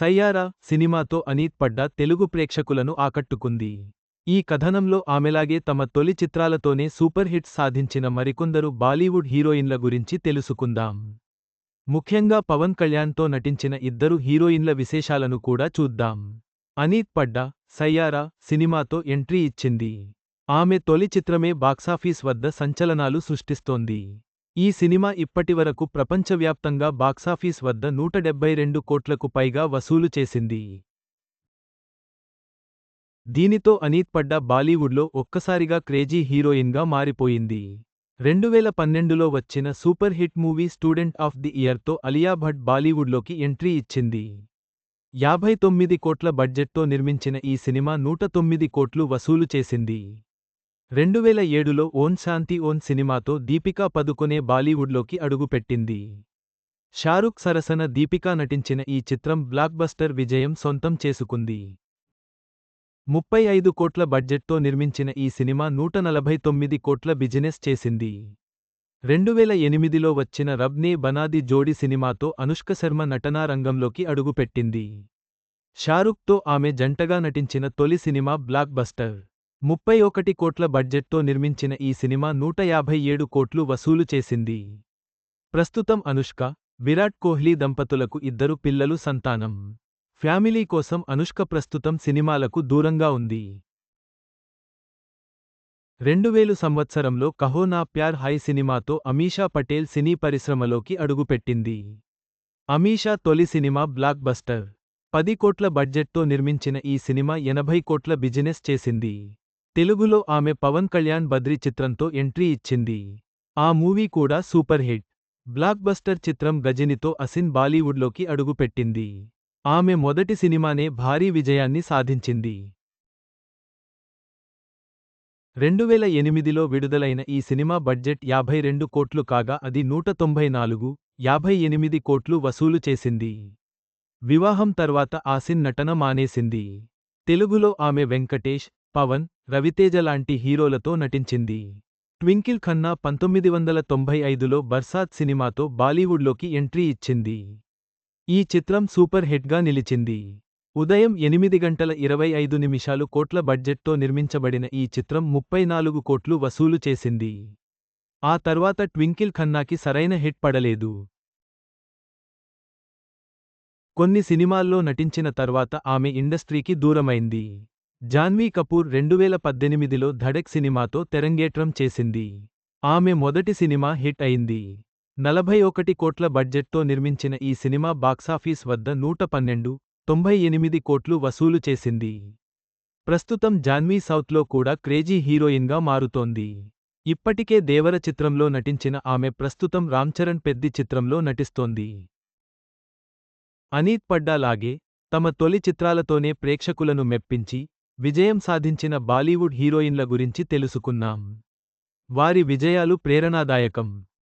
సయ్యారా సినిమాతో అనీత్ పడ్డా తెలుగు ప్రేక్షకులను ఆకట్టుకుంది. ఈ కథనంలో ఆమెలాగే తమ తొలి చిత్రాలతోనే సూపర్ హిట్ సాధించిన మరికొందరు బాలీవుడ్ హీరోయిన్ల గురించి తెలుసుకుందాం. ముఖ్యంగా పవన్ కళ్యాణ్తో నటించిన ఇద్దరు హీరోయిన్ల విశేషాలను కూడా చూద్దాం. అనీత్ పడ్డా సయ్యారా సినిమాతో ఎంట్రీ ఇచ్చింది. ఆమె తొలి చిత్రమే బాక్సాఫీస్ వద్ద సంచలనాలు సృష్టిస్తోంది. ఈ సినిమా ఇప్పటివరకు ప్రపంచవ్యాప్తంగా బాక్సాఫీస్ వద్ద నూట డెబ్బై రెండు కోట్లకు పైగా వసూలు చేసింది. దీనితో అనీత్ పడ్డా బాలీవుడ్లో ఒక్కసారిగా క్రేజీ హీరోయిన్గా మారిపోయింది. రెండువేల పన్నెండులో వచ్చిన super hit movie student of the ఇయర్తో Alia Bhatt బాలీవుడ్లోకి ఎంట్రీ ఇచ్చింది. యాభై తొమ్మిది కోట్ల బడ్జెట్తో నిర్మించిన ఈ సినిమా నూట తొమ్మిది కోట్లు వసూలు చేసింది. రెండువేల ఏడులో ఓన్ శాంతి ఓన్ సినిమాతో దీపికా పదుకొనే బాలీవుడ్లోకి అడుగుపెట్టింది. షారుఖ్ సరసన దీపికా నటించిన ఈ చిత్రం బ్లాక్బస్టర్ విజయం సొంతం చేసుకుంది. ముప్పై ఐదు కోట్ల బడ్జెట్తో నిర్మించిన ఈ సినిమా నూట నలభై తొమ్మిది కోట్ల బిజినెస్ చేసింది. రెండువేల ఎనిమిదిలో వచ్చిన రబ్నే బనాది జోడి సినిమాతో అనుష్క శర్మ నటనా రంగంలోకి అడుగుపెట్టింది. షారుఖ్తో ఆమె జంటగా నటించిన తొలి సినిమా బ్లాక్ బస్టర్. ముప్పై ఒకటి కోట్ల బడ్జెట్తో నిర్మించిన ఈ సినిమా నూట యాభై ఏడు కోట్లు వసూలు చేసింది. ప్రస్తుతం అనుష్క విరాట్ కోహ్లీ దంపతులకు ఇద్దరు పిల్లలు సంతానం. ఫ్యామిలీ కోసం అనుష్క ప్రస్తుతం సినిమాలకు దూరంగా ఉంది. రెండువేలు సంవత్సరంలో కహో నా ప్యార్ హై సినిమాతో అమీషా పటేల్ సినీ పరిశ్రమలోకి అడుగుపెట్టింది. అమీషా తొలి సినిమా బ్లాక్ బస్టర్. పది కోట్ల బడ్జెట్తో నిర్మించిన ఈ సినిమా ఎనభై కోట్ల బిజినెస్ చేసింది. తెలుగులో ఆమె పవన్ కళ్యాణ్ బద్రి చిత్రంతో ఎంట్రీ ఇచ్చింది. ఆ మూవీ కూడా సూపర్ హిట్. బ్లాక్ బస్టర్ చిత్రం గజినితో అసిన్ బాలీవుడ్లోకి అడుగుపెట్టింది. ఆమె మొదటి సినిమానే భారీ విజయాన్ని సాధించింది. రెండువేల ఎనిమిదిలో విడుదలైన ఈ సినిమా బడ్జెట్ యాభై రెండు కోట్లు కాగా అది నూట తొంభై నాలుగు యాభై ఎనిమిది కోట్లు వసూలు చేసింది. వివాహం తర్వాత ఆసిన్ నటన మానేసింది. తెలుగులో ఆమె వెంకటేష్ పవన్ రవితేజ లాంటి హీరోలతో నటించింది. ట్వింకిల్ ఖన్నా పంతొమ్మిది వందల తొంభై ఐదులో బర్సాత్ సినిమాతో బాలీవుడ్లోకి ఎంట్రీ ఇచ్చింది. ఈ చిత్రం సూపర్ హిట్గా నిలిచింది. ఉదయం ఎనిమిది గంటల ఇరవై ఐదు నిమిషాలు కోట్ల బడ్జెట్తో నిర్మించబడిన ఈ చిత్రం ముప్పై నాలుగు కోట్లు వసూలు చేసింది. ఆ తర్వాత ట్వింకిల్ ఖన్నాకి సరైన హిట్ పడలేదు. కొన్ని సినిమాల్లో నటించిన తర్వాత ఆమె ఇండస్ట్రీకి దూరమైంది. జాన్వీ కపూర్ రెండువేల పద్దెనిమిదిలో ధడక్ సినిమాతో తెరంగేట్రం చేసింది. ఆమె మొదటి సినిమా హిట్ అయింది. నలభై ఒకటి కోట్ల బడ్జెట్తో నిర్మించిన ఈ సినిమా బాక్సాఫీస్ వద్ద నూట పన్నెండు తొంభై ఎనిమిది కోట్లు వసూలు చేసింది. ప్రస్తుతం జాన్వీ సౌత్లో కూడా క్రేజీ హీరోయిన్గా మారుతోంది. ఇప్పటికే దేవర చిత్రంలో నటించిన ఆమె ప్రస్తుతం రామ్చరణ్ పెద్ది చిత్రంలో నటిస్తోంది. అనీత్ పడ్డాలాగే తమ తొలి చిత్రాలతోనే ప్రేక్షకులను మెప్పించి విజయం సాధించిన బాలీవుడ్ హీరోయిన్ల గురించి తెలుసుకున్నాం. వారి విజయాలు ప్రేరణాదాయకం.